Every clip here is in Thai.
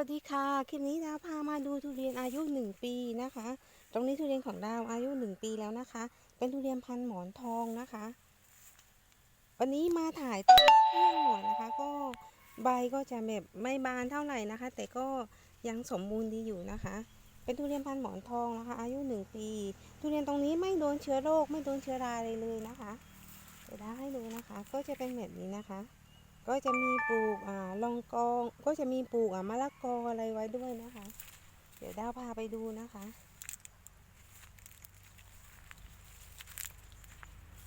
วัสดีค่ะ คลิปนี้ดาวพามาดูทุเรียนอายุ 1 ปีนะคะ ตรงนี้ทุเรียนของดาวอายุ 1 ปีแล้วนะคะ เป็นทุเรียนพันหมอนทองนะคะ วันนี้มาถ่ายตอนเที่ยงหน่อยนะคะ ก็ใบก็จะแบบไม่บานเท่าไหร่นะคะ แต่ก็ยังสมบูรณ์ดีอยู่นะคะ เป็นทุเรียนพันหมอนทองนะคะ อายุ 1 ปี ทุเรียนตรงนี้ไม่โดนเชื้อโรคไม่โดนเชื้อราเลยเลยนะคะ เดี๋ยวดาวให้ดูนะคะ ก็จะเป็นแบบนี้นะคะ ก็จะมีปลูกอ่าลองกอง ก็จะมีปลูกอ่ามะละกออะไรไว้ด้วยนะคะ เดี๋ยวดาวพาไปดูนะคะ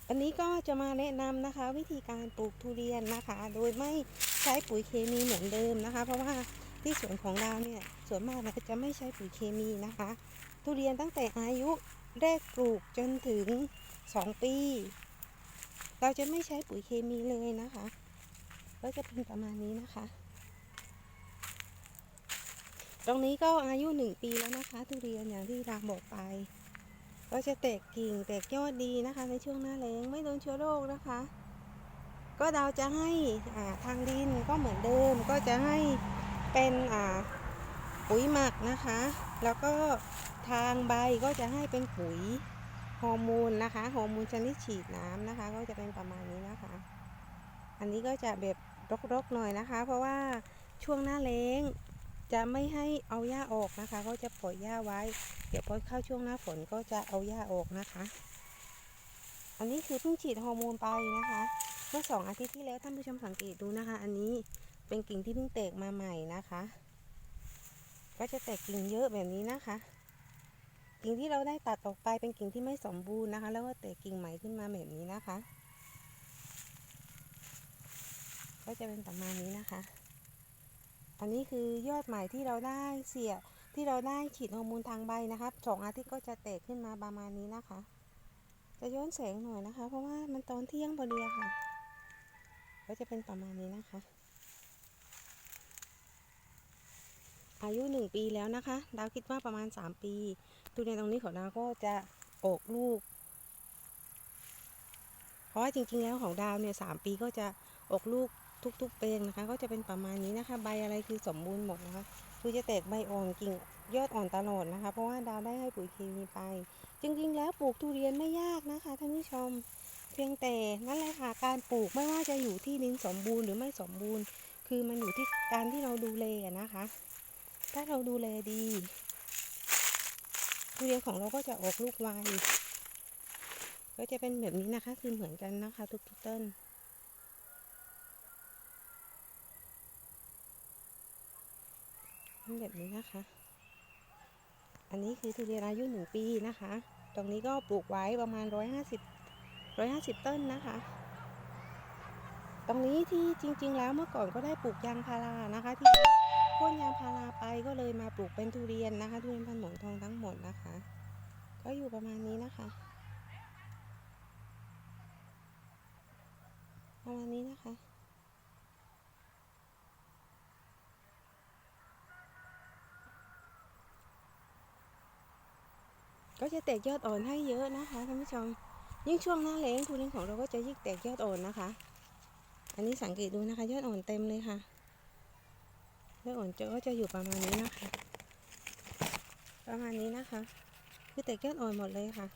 อันนี้ก็จะมาแนะนำนะคะ วิธีการปลูกทุเรียนนะคะ โดยไม่ใช้ปุ๋ยเคมีเหมือนเดิมนะคะ เพราะว่าที่สวนของดาวเนี่ยส่วนมากเราก็จะไม่ใช้ปุ๋ยเคมีนะคะ ทุเรียนตั้งแต่อายุแรกปลูกจนถึง 2 ปี เราจะไม่ใช้ปุ๋ยเคมีเลยนะคะ ก็จะเป็นประมาณนี้นะคะ ตรงนี้ก็อายุหนึ่งปีแล้วนะคะ ทุเรียนอย่างที่รางบอกไป ก็จะแตกกิ่งแตกยอดดีนะคะ ในช่วงหน้าแล้งไม่โดนเชื้อโรคนะคะ ก็เราจะให้าทางดินก็เหมือนเดิม ก็จะให้เป็นอ่าปุ๋ยหมักนะคะ แล้วก็ทางใบก็จะให้เป็นปุ๋ยฮอร์โมนนะคะฮอร์โมนชนิดฉีดน้ำนะคะ ก็จะเป็นประมาณนี้นะคะ อันนี้ก็จะแบบ รกๆหน่อยนะคะ เพราะว่าช่วงหน้าแล้งจะไม่ให้เอาหญ้าออกนะคะ ก็จะปล่อยหญ้าไว้ เดี๋ยวพอเข้าช่วงหน้าฝนก็จะเอาหญ้าออกนะคะ อันนี้คือเพิ่งฉีดฮอร์โมนไปนะคะ เมื่อสองอาทิตย์ที่แล้วท่านผู้ชมสังเกตดูนะคะ อันนี้เป็นกิ่งที่เพิ่งแตกมาใหม่นะคะ ก็จะแตกกิ่งเยอะแบบนี้นะคะ กิ่งที่เราได้ตัดออกไปเป็นกิ่งที่ไม่สมบูรณ์นะคะ แล้วก็แตกกิ่งใหม่ขึ้นมาแบบนี้นะคะ ก็จะเป็นประมาณนี้นะคะ อันนี้คือยอดใหม่ที่เราได้เสียที่เราได้ฉีดฮอร์โมนทางใบนะครับสองอาทิตย์ก็จะแตกขึ้นมาประมาณนี้นะคะ จะย้อนแสงหน่อยนะคะ เพราะว่ามันตอนเที่ยงพอดีค่ะ ก็จะเป็นประมาณนี้นะคะ อายุหนึ่งปีแล้วนะคะ ดาวคิดว่าประมาณสามปีทุเรียนตรงนี้ของดาวก็จะออกลูก เพราะว่าจริงๆแล้วของดาวเนี่ยสามปีก็จะออกลูก ทุกๆเปลงนะคะ ก็จะเป็นประมาณนี้นะคะ ใบอะไรคือสมบูรณ์หมดนะคะคือจะแตกใบอ่อนกิ่งยอดอ่อนตลอดนะคะ เพราะว่าดาวได้ให้ปุ๋ยเคมีไป จริงๆ แล้วปลูกทุเรียนไม่ยากนะคะท่านผู้ชม เพียงแต่นั่นแหละค่ะการปลูกไม่ว่าจะอยู่ที่ดินสมบูรณ์หรือไม่สมบูรณ์ คือมันอยู่ที่การที่เราดูแลนะคะ ถ้าเราดูแลดีทุเรียนของเราก็จะออกลูกไวก็จะเป็นแบบนี้นะคะ คือเหมือนกันนะคะ ทุกๆต้น แบบนี้นะคะ อันนี้คือทุเรียนอายุหนึ่งปีนะคะ ตรงนี้ก็ปลูกไว้ประมาณร้อยห้าสิบร้อยห้าสิบต้นนะคะ ตรงนี้ที่จริง ๆ แล้วเมื่อก่อนก็ได้ปลูกยางพารานะคะ ที่โค่นยางพาราไปก็เลยมาปลูกเป็นทุเรียนนะคะ ทุเรียนพันหมอนทองทั้งหมดนะคะ ก็อยู่ประมาณนี้นะคะ ประมาณนี้นะคะ จะแตกยอดอ่อนให้เยอะนะคะท่านผู้ชม ยิ่งช่วงหน้าแล้งทุเรียนของเราก็จะยิ่งแตกยอดอ่อนนะคะ อันนี้สังเกตดูนะคะ ยอดอ่อนเต็มเลยค่ะยอดอ่อนจะก็จะอยู่ประมาณนี้นะคะ ประมาณนี้นะคะ คือแตกยอดอ่อนหมดเลยค่ะ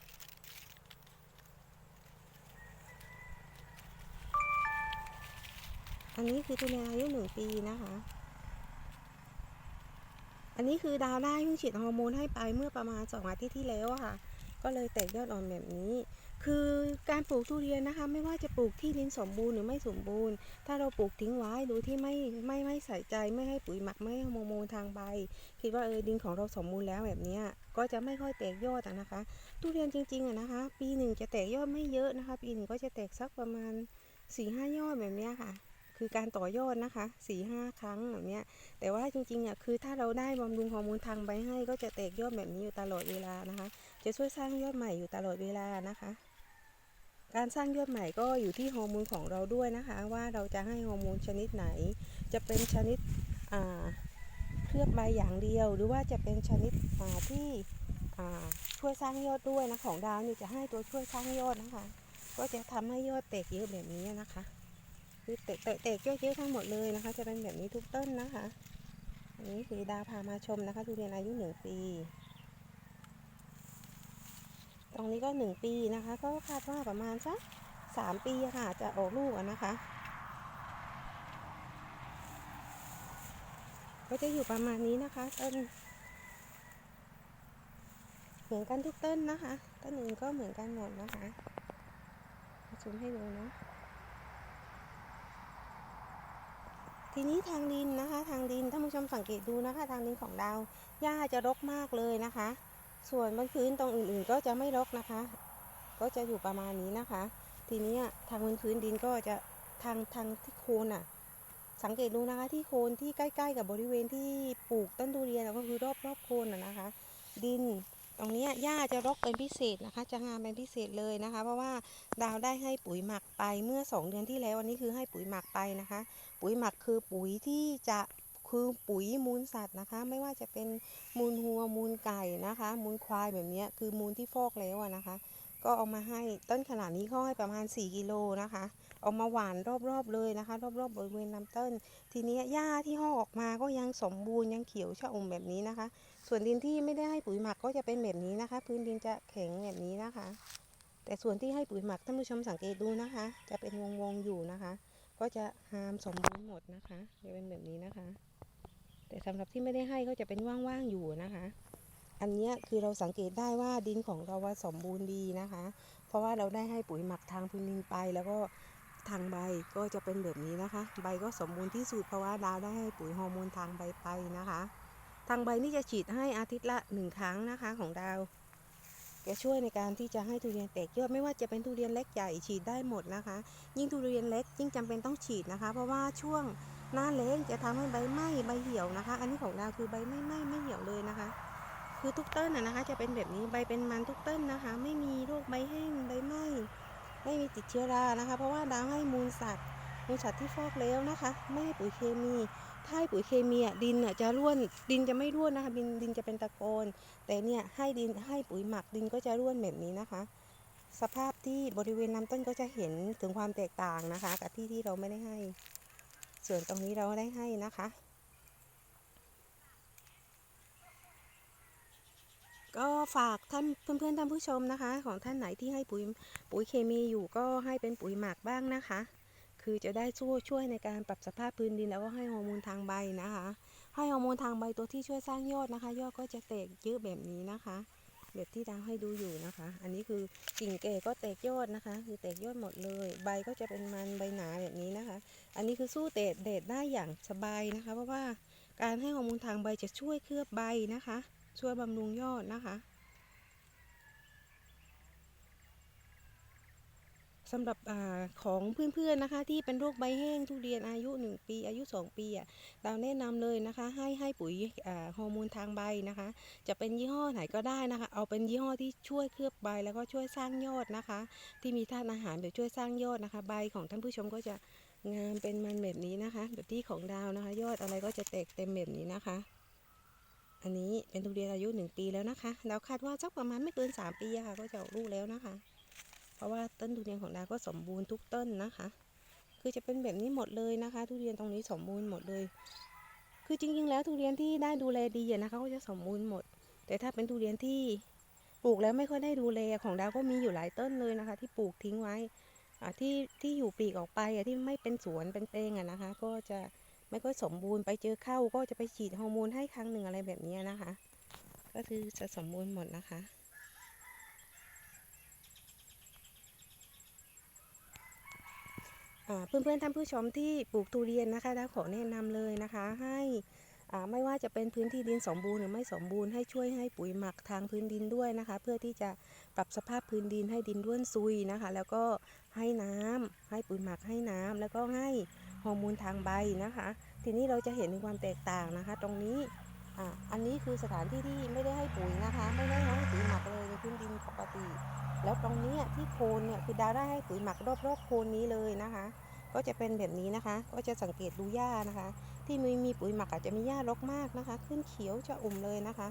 อันนี้คือทุเรียนอายุหนึ่งปีนะคะ อันนี้คือดาวได้เพิ่งฉีดฮอร์โมนให้ไปเมื่อประมาณสองอาทิตย์ที่แล้วค่ะ ก็เลยแตกยอดอ่อนแบบนี้ คือการปลูกทุเรียนนะคะ ไม่ว่าจะปลูกที่ดินสมบูรณ์หรือไม่สมบูรณ์ ถ้าเราปลูกทิ้งไว้หรือที่ไม่ไม่ไม่ใส่ใจไม่ให้ปุ๋ยหมักไม่ให้ฮอร์โมนทางใบ คิดว่าเออดินของเราสมบูรณ์แล้วแบบนี้ก็จะไม่ค่อยแตกยอดนะคะ ทุเรียนจริงๆอะนะคะ ปีหนึ่งจะแตกยอดไม่เยอะนะคะ ปีหนึ่งก็จะแตกสักประมาณ4ี่ห้ายอดแบบนี้ค่ะ คือการต่อยอดนะคะ4ี่ห้าครั้งแบบเนี้ยแต่ว่าจริงๆอะคือถ้าเราได้บำรุงฮอร์โมนทางใบให้ก็จะแตกยอดแบบนี้อยู่ตลอดเวลานะคะ จะช่วยสร้างยอดใหม่อยู่ตลอดเวลานะคะ การสร้างยอดใหม่ก็อยู่ที่ฮอร์โมนของเราด้วยนะคะ ว่าเราจะให้ฮอร์โมนชนิดไหน จะเป็นชนิดเคลือบใบอย่างเดียว หรือว่าจะเป็นชนิดที่ช่วยสร้างยอดด้วยนะของดาวนี่จะให้ตัวช่วยสร้างยอดนะคะ ก็จะทำให้ยอดแตกเยอะแบบนี้นะคะ คือแตกแตกแตกเยอะๆทั้งหมดเลยนะคะ จะเป็นแบบนี้ทุกต้นนะคะ อันนี้คือดาพามาชมนะคะทุเรียนอายุหนึ่งปี ตรงนี้ก็หนึ่งปีนะคะ ก็คาดว่าประมาณสักสามปีค่ะ จะออกลูกนะคะ ก็จะอยู่ประมาณนี้นะคะต้นเหมือนกันทุกต้นนะคะ ต้นอื่นก็เหมือนกันหมดนะคะซูมให้ดูเนาะ ทีนี้ทางดินนะคะ ทางดินท่านผู้ชมสังเกตดูนะคะ ทางดินของดาวหญ้าจะรกมากเลยนะคะ ส่วนบนพื้นตรงอื่นๆก็จะไม่รกนะคะ ก็จะอยู่ประมาณนี้นะคะ ทีนี้ทางบนพื้นดินก็จะทางทางที่โคนอะ สังเกตดูนะคะที่โคนที่ใกล้ ๆ กับบริเวณที่ปลูกต้นทุเรียนก็คือรอบรอบโคนอะนะคะ ดิน ตรงนี้หญ้าจะรกเป็นพิเศษนะคะ จะงามเป็นพิเศษเลยนะคะ เพราะว่าดาวได้ให้ปุ๋ยหมักไปเมื่อ 2 เดือนที่แล้ววันนี้คือให้ปุ๋ยหมักไปนะคะ ปุ๋ยหมักคือปุ๋ยที่จะคือปุ๋ยมูลสัตว์นะคะ ไม่ว่าจะเป็นมูลวัวมูลไก่นะคะ มูลควายแบบนี้คือมูลที่ฟอกแล้วนะคะ ก็เอามาให้ต้นขนาดนี้เขาให้ประมาณ 4 กิโลนะคะเอามาหว่านรอบๆเลยนะคะ รอบๆบริเวณลำต้น ทีนี้หญ้าที่ห่อออกมาก็ยังสมบูรณ์ยังเขียวชะอมแบบนี้นะคะ ส่วนดินที่ไม่ได้ให้ปุ๋ยหมักก็จะเป็นแบบนี้นะคะ พื้นดินจะแข็งแบบนี้นะคะ แต่ส่วนที่ให้ปุ๋ยหมักท่านผู้ชมสังเกตดูนะคะ จะเป็นวงๆอยู่นะคะ ก็จะหามสมบูรณ์หมดนะคะจะเป็นแบบนี้นะคะ แต่สำหรับที่ไม่ได้ให้ก็จะเป็นว่างๆอยู่นะคะ อันเนี้ยคือเราสังเกตได้ว่าดินของเราว่าสมบูรณ์ดีนะคะ เพราะว่าเราได้ให้ปุ๋ยหมักทางพื้นดินไปแล้วก็ทางใบก็จะเป็นแบบนี้นะคะ ใบก็สมบูรณ์ที่สุดเพราะว่าดาวได้ให้ปุ๋ยฮอร์โมนทางใบไปนะคะ ทางใบนี่จะฉีดให้อาทิตย์ละหนึ่งครั้งนะคะของดาวจะช่วยในการที่จะให้ทุเรียนแตกยอดไม่ว่าจะเป็นทุเรียนเล็กใหญ่ฉีดได้หมดนะคะ ยิ่งทุเรียนเล็กยิ่งจำเป็นต้องฉีดนะคะ เพราะว่าช่วงหน้าแล้งจะทำให้ใบไหม้ใบเหี่ยวนะคะ อันนี้ของดาวคือใบไม่ไหม้ไม่เหี่ยวเลยนะคะ คือทุกต้นนะนะคะ จะเป็นแบบนี้ใบเป็นมันทุกต้นนะคะ ไม่มีโรคใบแห้งใบไหม้ไม่มีติดเชื้อรานะคะ เพราะว่าดาวให้มูลสัตว์มูลสัตว์ที่ฟอกแล้วนะคะ ไม่ให้ปุ๋ยเคมี ถ้าให้ปุ๋ยเคมีอะดินอะจะร่วนดินจะไม่ร่วนนะคะดินดินจะเป็นตะโกน แต่เนี่ยให้ดินให้ปุ๋ยหมักดินก็จะร่วนแบบนี้นะคะ สภาพที่บริเวณลำต้นก็จะเห็นถึงความแตกต่างนะคะ กับที่ที่เราไม่ได้ให้ ส่วนตรงนี้เราได้ให้นะคะ ก็ฝากท่านเพื่อนๆท่านผู้ชมนะคะ ของท่านไหนที่ให้ปุ๋ยปุ๋ยเคมีอยู่ก็ให้เป็นปุ๋ยหมักบ้างนะคะ คือจะได้ช่วยช่วยในการปรับสภาพพื้นดินแล้วก็ให้ฮอร์โมนทางใบนะคะ ให้ฮอร์โมนทางใบตัวที่ช่วยสร้างยอดนะคะ ยอดก็จะแตกเยอะแบบนี้นะคะ แบบที่ดาวให้ดูอยู่นะคะ อันนี้คือกิ่งแก่ก็แตกยอดนะคะ คือแตกยอดหมดเลย ใบก็จะเป็นมันใบหนาแบบนี้นะคะ อันนี้คือสู้แดดแดดได้อย่างสบายนะคะ เพราะว่าการให้ฮอร์โมนทางใบจะช่วยเคลือบใบนะคะ ช่วยบำรุงยอดนะคะ สำหรับอของเพื่อนๆนะคะ ที่เป็นโรคใบแห้งทุเรียนอายุ 1 ปี อายุ 2 ปีอะดาวแนะนำเลยนะคะ ให้ให้ปุ๋ยฮอร์โมนทางใบนะคะ จะเป็นยี่ห้อไหนก็ได้นะคะ เอาเป็นยี่ห้อที่ช่วยเคลือบใบแล้วก็ช่วยสร้างยอดนะคะ ที่มีธาตุอาหารแบบช่วยสร้างยอดนะคะ ใบของท่านผู้ชมก็จะงามเป็นมันแบบนี้นะคะ แบบที่ของดาวนะคะ ยอดอะไรก็จะแตกเต็มแบบนี้นะคะ อันนี้เป็นทุเรียนอายุ 1 ปีแล้วนะคะดาวคาดว่าสักประมาณไม่เกิน 3 ปีค่ะก็จะออกลูกแล้วนะคะ ราะว่าต้นทุเรียนของดาวก็สมบูรณ์ทุกต้นนะคะ คือจะเป็นแบบนี้หมดเลยนะคะ ทุเรียนตรงนี้สมบูรณ์หมดเลย คือจริงๆ แล้วทุเรียนที่ได้ดูแลดีนะคะก็จะสมบูรณ์หมด แต่ถ้าเป็นทุเรียนที่ปลูกแล้วไม่ค่อยได้ดูแลของดาวก็มีอยู่หลายต้นเลยนะคะ ที่ปลูกทิ้งไว้ที่ที่อยู่ปีกออกไปที่ไม่เป็นสวนเป็นแปลงอะนะคะ ก็จะไม่ค่อยสมบูรณ์ไปเจอเข้าก็จะไปฉีดฮอร์โมนให้ครั้งหนึ่งอะไรแบบนี้นะคะ ก็คือจะสมบูรณ์หมดนะคะ อ่า เพื่อนๆท่านผู้ชมที่ปลูกทุเรียนนะคะดาวขอแนะนำเลยนะคะให้ไม่ว่าจะเป็นพื้นที่ดินสมบูรณ์หรือไม่สมบูรณ์ให้ช่วยให้ปุ๋ยหมักทางพื้นดินด้วยนะคะ เพื่อที่จะปรับสภาพพื้นดินให้ดินร่วนซุยนะคะ แล้วก็ให้น้ำให้ปุ๋ยหมักให้น้ำแล้วก็ให้ฮอร์โมนทางใบนะคะ ทีนี้เราจะเห็นถึงความแตกต่างนะคะ ตรงนี้ อ่าอันนี้คือสถานที่ที่ไม่ได้ให้ปุ๋ยนะคะ ไม่ได้ให้ปุ๋ยหมักเลยในพื้นดินปกติ แล้วตรงนี้ที่โคนเนี่ยคือดาวได้ให้ปุ๋ยหมักรอบๆโคนนี้เลยนะคะ ก็จะเป็นแบบนี้นะคะ ก็จะสังเกตดูหญ้านะคะ ที่มีมีปุ๋ยหมักอาจจะมีหญ้ารกมากนะคะ ขึ้นเขียวจะอุ่มเลยนะคะ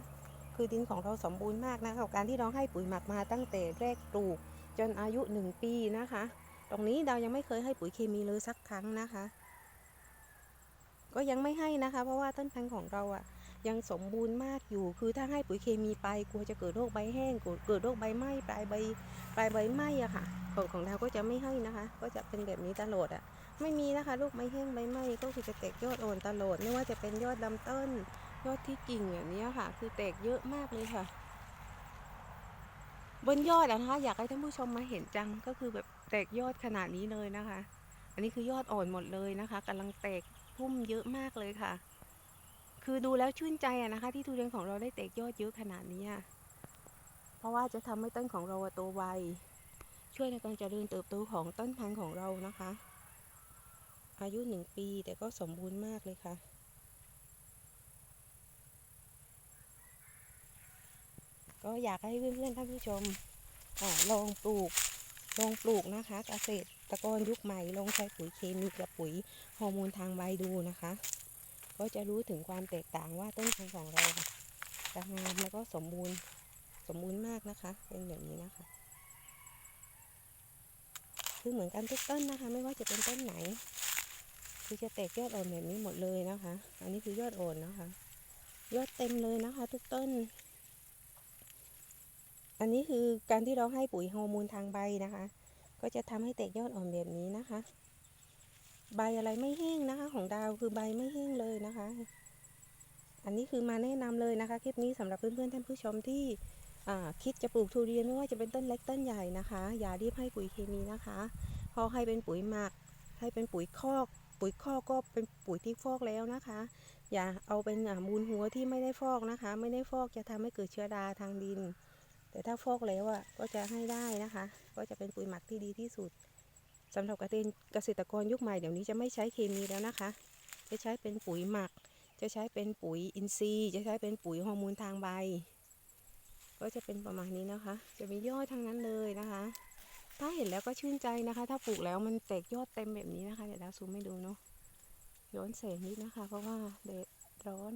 คือดินของเราสมบูรณ์มากนะคะการที่เราให้ปุ๋ยหมักมาตั้งแต่แรกปลูกจนอายุ 1 ปีนะคะ ตรงนี้ดาวยังไม่เคยให้ปุ๋ยเคมีเลยสักครั้งนะคะ ก็ยังไม่ให้นะคะ เพราะว่าต้นพันธุ์ของเราอะ ยังสมบูรณ์มากอยู่ คือถ้าให้ปุ๋ยเคมีไปกลัวจะเกิดโรคใบแห้งเกิดโรคใบไหม้ปลายใบปลายใบไหม้อะค่ะ ของของเราก็จะไม่ให้นะคะ ก็จะเป็นแบบนี้ตลอดอะไม่มีนะคะลูกใบแห้งใบไหม้ก็คือจะแตกยอดอ่อนตลอดไม่ว่าจะเป็นยอดลำต้น ยอดที่กิ่งแบบนี้ค่ะ คือแตกเยอะมากเลยค่ะ บนยอดนะคะอยากให้ท่านผู้ชมมาเห็นจังก็คือแบบแตกยอดขนาดนี้เลยนะคะ อันนี้คือยอดอ่อนหมดเลยนะคะกำลังแตกพุ่มเยอะมากเลยค่ะ คือดูแล้วชื่นใจอะนะคะ ที่ทุเรียนของเราได้แตกยอดเยอะขนาดนี้เพราะว่าจะทำให้ต้นของเราโตไวช่วยในการเจริญเติบโตของต้นพันธุ์ของเรานะคะ อายุหนึ่งปีแต่ก็สมบูรณ์มากเลยค่ะ ก็อยากให้เพื่อนๆท่านผู้ชมอลองปลูกลองปลูกนะคะ เกษตรกรยุคใหม่ลองใช้ปุ๋ยเคมีกับปุ๋ยฮอร์โมนทางใบดูนะคะ ก็จะรู้ถึงความแตกต่างว่าต้นพันธุ์ของเราจะงามแล้วก็สมบูรณ์สมบูรณ์มากนะคะ เป็นแบบนี้นะคะ คือเหมือนกันทุกต้นนะคะ ไม่ว่าจะเป็นต้นไหน คือจะแตกยอดอ่อนแบบนี้หมดเลยนะคะ อันนี้คือยอดอ่อนนะคะ ยอดเต็มเลยนะคะ ทุกต้น อันนี้คือการที่เราให้ปุ๋ยฮอร์โมนทางใบนะคะ ก็จะทำให้แตกยอดอ่อนแบบนี้นะคะ ใบอะไรไม่แห้งนะคะ ของดาวคือใบไม่แห้งเลยนะคะ อันนี้คือมาแนะนำเลยนะคะ คลิปนี้สำหรับเพื่อนๆท่านผู้ชมที่คิดจะปลูกทุเรียนไม่ว่าจะเป็นต้นเล็กต้นใหญ่นะคะ อย่ารีบให้ปุ๋ยเคมีนะคะพอให้เป็นปุ๋ยหมัก ให้เป็นปุ๋ยคอก ปุ๋ยคอกก็เป็นปุ๋ยที่ฟอกแล้วนะคะ อย่าเอาเป็นมูลหัวที่ไม่ได้ฟอกนะคะ ไม่ได้ฟอกจะทำให้เกิดเชื้อราทางดิน แต่ถ้าฟอกแล้วอะก็จะให้ได้นะคะ ก็จะเป็นปุ๋ยหมักที่ดีที่สุด สำหรับเกษตรเกษตรกรยุคใหม่เดี๋ยวนี้จะไม่ใช้เคมีแล้วนะคะ จะใช้เป็นปุ๋ยหมัก จะใช้เป็นปุ๋ยอินทรีย์ จะใช้เป็นปุ๋ยฮอร์โมนทางใบ ก็จะเป็นประมาณนี้นะคะ จะมียอดทั้งนั้นเลยนะคะ ถ้าเห็นแล้วก็ชื่นใจนะคะ ถ้าปลูกแล้วมันแตกยอดเต็มแบบนี้นะคะเดี๋ยวดาวซูมให้ดูเนาะย้อนแสงนิดนะคะ เพราะว่าแดดร้อน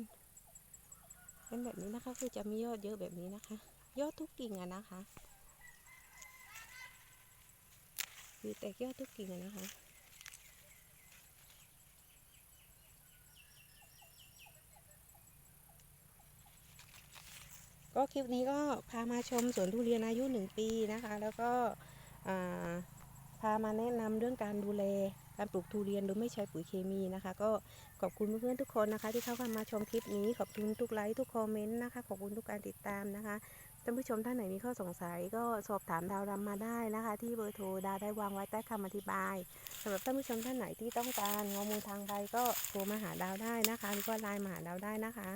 เป็นแบบนี้นะคะคือจะมียอดเยอะแบบนี้นะคะ ยอดทุกกิ่งอะนะคะ คือแตกยอดทุกกิ่งนะคะ ก็คลิปนี้ก็พามาชมสวนทุเรียนอายุหนึ่งปีนะคะ แล้วก็พามาแนะนำเรื่องการดูแลการปลูกทุเรียนโดยไม่ใช้ปุ๋ยเคมีนะคะ ก็ขอบคุณเพื่อนๆทุกคนนะคะ ที่เข้ามาชมคลิปนี้ขอบคุณทุกไลค์ทุกคอมเมนต์นะคะ ขอบคุณทุกการติดตามนะคะ ท่านผู้ชมท่านไหนมีข้อสงสัยก็สอบถามดาวดำมาได้นะคะ ที่เบอร์โทรดาวได้วางไว้ใต้คำอธิบายสำหรับท่านผู้ชมท่านไหนที่ต้องการข้อมูลทางใดก็โทรมาหาดาวได้นะคะหรือว่าไลน์มาหาดาวได้นะคะ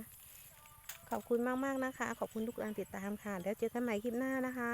ขอบคุณมากๆนะคะ ขอบคุณทุกการติดตามค่ะ แล้วเจอกันใหม่คลิปหน้านะคะ